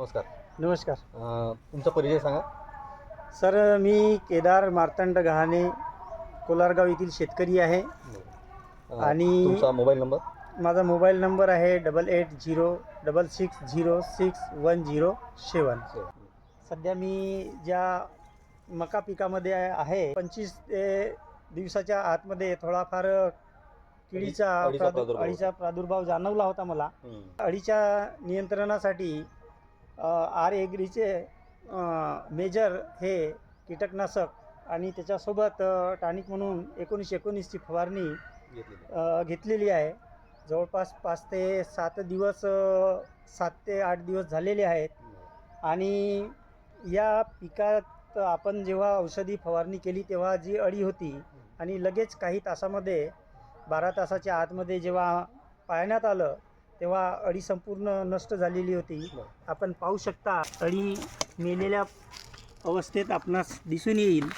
नमस्कार. नमस्कार. अं, तुमचा परिचय सांगा. सर मी केदार मार्तंड गहाणे कोलारगाव येथील शेतकरी आहे. अं, आणि- तुमचा मोबाईल नंबर? माझा मोबाईल नंबर आहे double eight zero double six zero six one zero seven. सध्या मी ज्या मका पिकामध्ये आहे पंचवीस ते दिवसाच्या आतमध्ये थोडाफार किडीचा अळीचा प्रादु- प्रादुर्भाव. अळीचा प्रादुर्भाव जाणवला होता मला. हम्म. अळीच्या नियंत्रणासाठी आर एग्रीचे मेजर हे कीटकनाशक आणि त्याच्यासोबत टॉनिक म्हणून एकोणीसशे एकोणीसची फवारणी घेतलेली. आहे. जवळपास पाच ते सात दिवस सात ते आठ दिवस झालेले आहेत. आणि या पिकात आपण जेव्हा औषधी फवारणी केली तेव्हा जी अळी होती आणि लगेच काही तासामध्ये बारा तासाच्या आतमध्ये जेव्हा पाहण्यात आलं तेव्हा अळी संपूर्ण नष्ट झालेली होती. आपण पाहू शकता अळी मेलेल्या अवस्थेत आपणास दिसून येईल.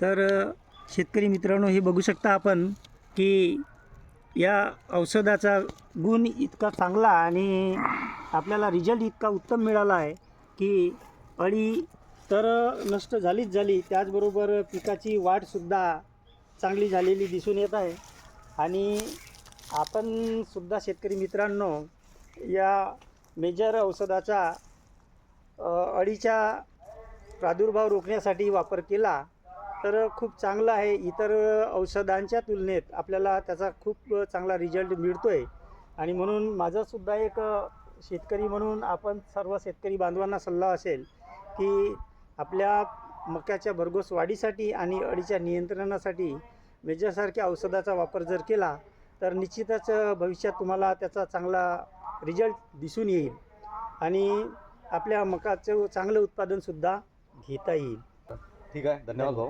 तर शेतकरी मित्रांनो हे बघू शकता आपण की या औषधाचा गुण इतका चांगला आणि आपल्याला रिझल्ट इतका उत्तम मिळाला आहे की अळी तर नष्ट झालीच झाली. त्याचबरोबर पिकाची वाढसुद्धा चांगली झालेली दिसून येत आहे. आणि आपण सुद्धा शेतकरी मित्रांनो या मेजर औषधाचा अळीच्या प्रादुर्भाव रोखण्यासाठी वापर केला तर खूप चांगला आहे. इतर औषधांच्या तुलनेत आपल्याला त्याचा खूप चांगला रिझल्ट मिळतो आहे आणि म्हणून माझासुद्धा एक शेतकरी म्हणून आपण सर्व शेतकरी बांधवांना सल्ला असेल की आपल्या मक्याच्या भरघोस वाढीसाठी आणि अळीच्या नियंत्रणासाठी मेजरसारख्या औषधाचा वापर जर केला तर निश्चितच भविष्यात तुम्हाला त्याचा चांगला रिझल्ट दिसून येईल आणि आपल्या मकाचं चांगलं उत्पादनसुद्धा घेता येईल. ठीक आहे धन्यवाद भाऊ.